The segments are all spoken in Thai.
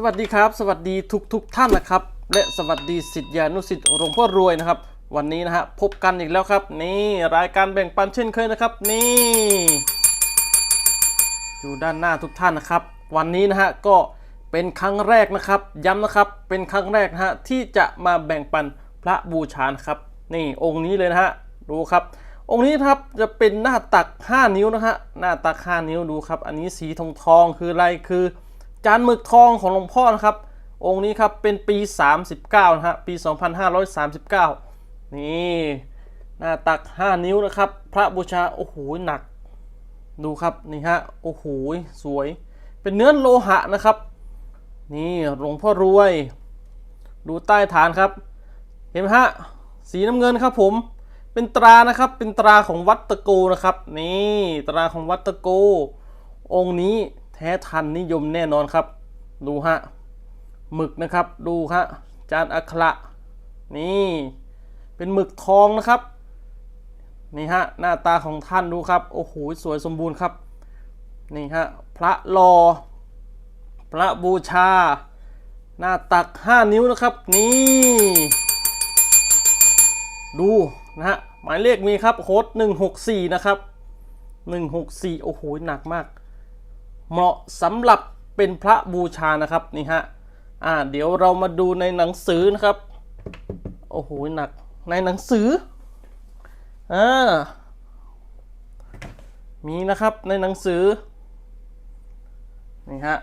สวัสดีครับ สวัสดีทุกทุกท่านนะครับ และสวัสดีสิทธิานุสิทธิ์หลวงพ่อรวยนะครับ วันนี้นะฮะพบกันอีกแล้วครับ นี่รายการแบ่งปันเช่นเคยนะครับ นี่ อยู่ด้านหน้าทุกท่านนะครับ วันนี้นะฮะก็เป็นครั้งแรกนะครับ ย้ำนะครับเป็นครั้งแรกนะฮะที่จะมาแบ่งปันพระบูชานครับนี่องค์นี้เลยนะฮะดูครับ องค์นี้ครับจะเป็นหน้าตัก 5 นิ้วนะฮะหน้าตัก 5 นิ้วดูครับ อันนี้สีทองทองคืออะไรคือ จานหมึกทองของหลวงพ่อนะครับ องค์นี้ครับเป็นปี 39 นะฮะปี 2539 นี่หน้าตัก 5 นิ้วนะครับ พระบูชา โอ้โหหนัก ดูครับนี่ฮะโอ้โหสวย เป็นเนื้อโลหะนะครับ นี่หลวงพ่อรวย ดูใต้ฐานครับ เห็นไหมฮะสีน้ำเงินครับผมเป็นตรานะครับเป็นตราของวัดตะโกนะครับ นี่ตราของวัดตะโก องค์นี้ แท้ทันนิยมแน่นอนครับ ดูฮะหมึกนะครับดูฮะจานอัคระนี่เป็นหมึกทองนะครับนี่ฮะหน้าตาของท่านดูครับโอ้โหสวยสมบูรณ์ครับนี่ฮะพระรอ พระบูชา หน้าตัก 5 นิ้วนะครับนี่ ดูนะฮะหมายเลขมีครับโค้ด164 นะครับ 164 โอ้โหหนักมาก เหมาะสำหรับเป็นพระบูชานะครับนี่ฮะอ่าเดี๋ยวเรามาดูในหนังสือนะครับ โอ้โหหนักในหนังสืออ่ามีนะครับในหนังสือนี่ฮะ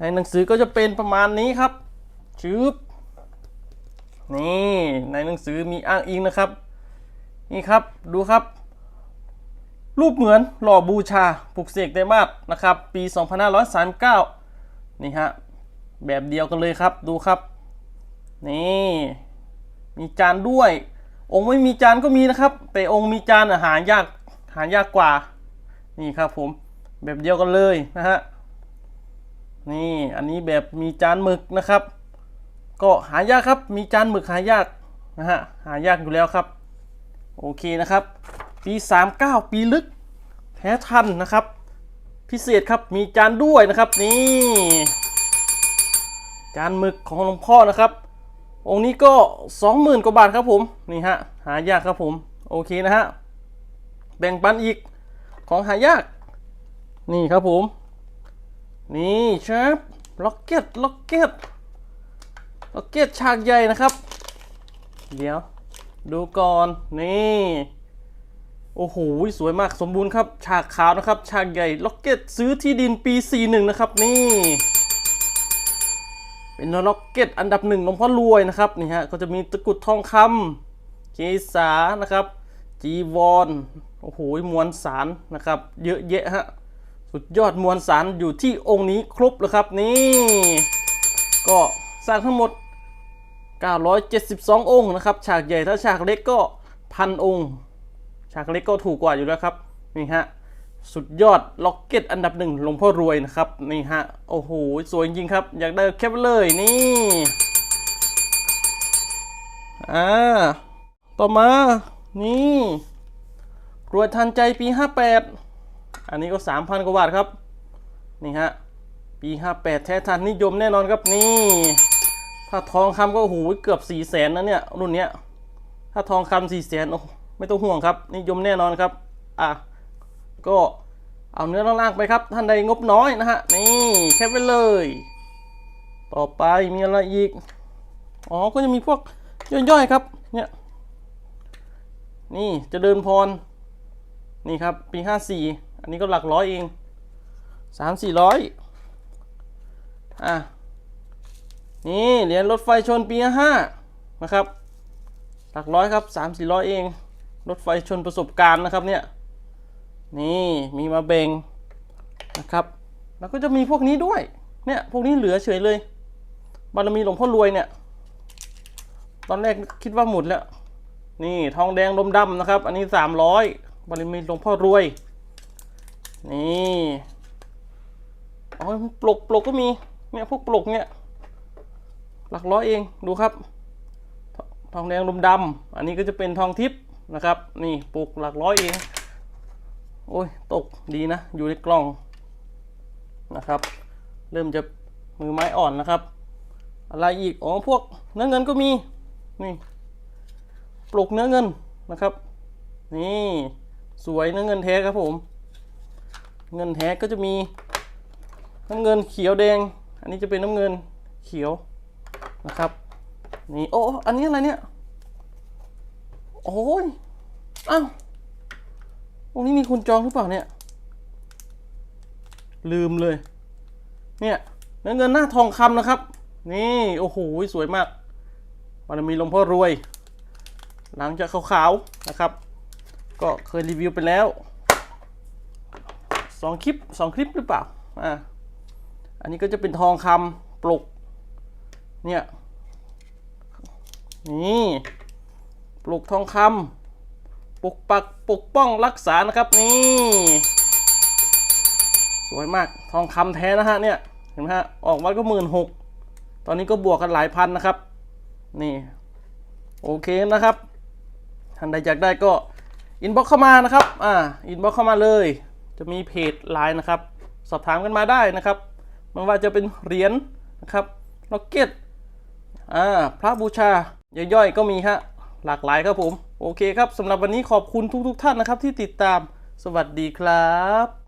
ในหนังสือก็จะเป็นประมาณนี้ครับชืบนี่ในหนังสือมีอ้างอิงนะครับ นี่ครับดูครับ รูปเหมือนหล่อบูชาปลุกเสกไดมาสนะครับ ปี 2539 นี่ฮะ แบบเดียวกันเลยครับดูครับ นี่ มีจานด้วย องค์ไม่มีจานก็มีนะครับ แต่องค์มีจานอะหายากหายากกว่า นี่ครับผม แบบเดียวกันเลยนะฮะ นี่อันนี้แบบมีจานหมึกนะครับ ก็หายากครับ มีจานหมึกหายากนะฮะ หายากอยู่แล้วครับ โอเคนะครับ ปี 39 ปีลึก แท้ทันนะครับ พิเศษครับมีจานด้วยนะครับนี่จานหมึกของหลวงพ่อนะครับ องค์นี้ก็ 20,000กว่าบาทครับผมนี่ฮะหายากครับผมโอเคนะฮะแบ่งปันอีกของหายาก นี่ครับผม นี่ชร์ปล็อกเก็ตล็อกเก็ตล็อกเก็ตฉากใหญ่นะครับ เดี๋ยว ดูก่อน นี่ โอ้โห สวยมากสมบูรณ์ครับ ฉากขาวนะครับ ฉากใหญ่ ล็อกเก็ตซื้อที่ดินปี 41 นะครับ นี่ เป็นล็อกเก็ตอันดับหนึ่งหลวงพ่อรวยนะครับ นี่ฮะ ก็จะมีตะกุดทองคำเกษานะครับ จีวร โอ้โห มวลสารนะครับ เยอะแยะฮะ สุดยอดมวลสารอยู่ที่องค์นี้ครบแล้วครับ นี่ ก็สร้างทั้งหมด 972 องค์นะครับ ฉากใหญ่ถ้าฉากเล็กก็พันองค์ ฉากเล็กก็ถูกกว่าอยู่แล้วครับนี่ฮะสุดยอดล็อกเก็ตอันดับหนึ่งหลวงพ่อรวยนะครับนี่ฮะโอ้โหสวยจริงครับ อยากได้แคปเลยนี่อ่าต่อมานี่รวยทันใจปี 58 อันนี้ก็ 3,000 กว่าบาทครับ นี่ฮะ ปี 58 แท้ทันนิยมแน่นอนครับนี่ ถ้าทองคำก็โอ้โหเกือบ 4 0 0แสนนะเนี่ย รุ่นเนี้ย ถ้าทองคำ4 0 0แสนโอ้ ไม่ต้องห่วงครับ นิยมแน่นอนครับ อะ ก็เอาเนื้อล่างๆไปครับ ท่านใดงบน้อยนะฮะ นี่แคปไว้เลย ต่อไปมีอะไรอีก อ๋อ ก็จะมีพวกย่อยๆครับ เนี่ย นี่จะเดินพร นี่ครับ ปี 54 อันนี้ก็หลักร้อยเอง3 4 0 0อะ นี่เหรียญรถไฟชนปีห้านะครับ หลักร้อยครับสามสี่ร้อยเอง รถไฟชนประสบการณ์นะครับเนี่ยนี่มีมาเบงนะครับแล้วก็จะมีพวกนี้ด้วยเนี่ยพวกนี้เหลือเฉยเลย บารมีหลวงพ่อรวยเนี่ย ตอนแรกคิดว่าหมดแล้ว นี่ทองแดงลมดำนะครับ อันนี้สามร้อยบารมีหลวงพ่อรวย นี่อ๋อปลกปลกก็มีเนี่ยพวกปลกเนี่ย หลักร้อยเองดูครับ ทองแดงลมดำอันนี้ก็จะเป็นทองทิพย์ นะครับ นี่ปลูกหลักร้อยเอง โอ้ยตกดีนะ อยู่ในกล่องนะครับ เริ่มจะมือไม้อ่อนนะครับ อะไรอีก อ๋อ พวกเนื้อเงินก็มี นี่ปลุกเนื้อเงินนะครับ นี่สวยเนื้อเงินแท้ครับผม เงินแท้ก็จะมีน้ำเงินเขียวแดง อันนี้จะเป็นน้ำเงินเขียวนะครับ นี่ โอ้ อันนี้อะไรเนี่ย โอ้ยอ้าวตรงนี้มีคุณจองหรือเปล่าเนี่ย ลืมเลย เนี่ยเนื้อเงินหน้าทองคำนะครับ นี่ โอ้โห สวยมากบารมีหลวงพ่อรวย หลังจากขาวๆนะครับ ก็เคยรีวิวไปแล้วสองคลิปสองคลิปหรือเปล่า อ่า อันนี้ก็จะเป็นทองคำปลุก เนี่ย นี่ ปลุกทองคำปกปักปกป้องรักษานะครับนี่ สวยมากทองคำแท้นะฮะเนี่ยเห็นไหมฮะออกวัดก็หมื่นหกตอนนี้ก็บวกกันหลายพันนะครับ นี่โอเคนะครับท่านใดอยากได้ก็อินบ็อกเข้ามานะครับ อ่า อินบ็อกเข้ามาเลย จะมีเพจไลน์นะครับ สอบถามกันมาได้นะครับไม่ว่าจะเป็นเหรียญนะครับล็อกเก็ต อ่า พระบูชาย่อยๆ ก็มีฮะ หลากหลายครับผม โอเคครับสำหรับวันนี้ขอบคุณทุกๆท่านนะครับที่ติดตามสวัสดีครับ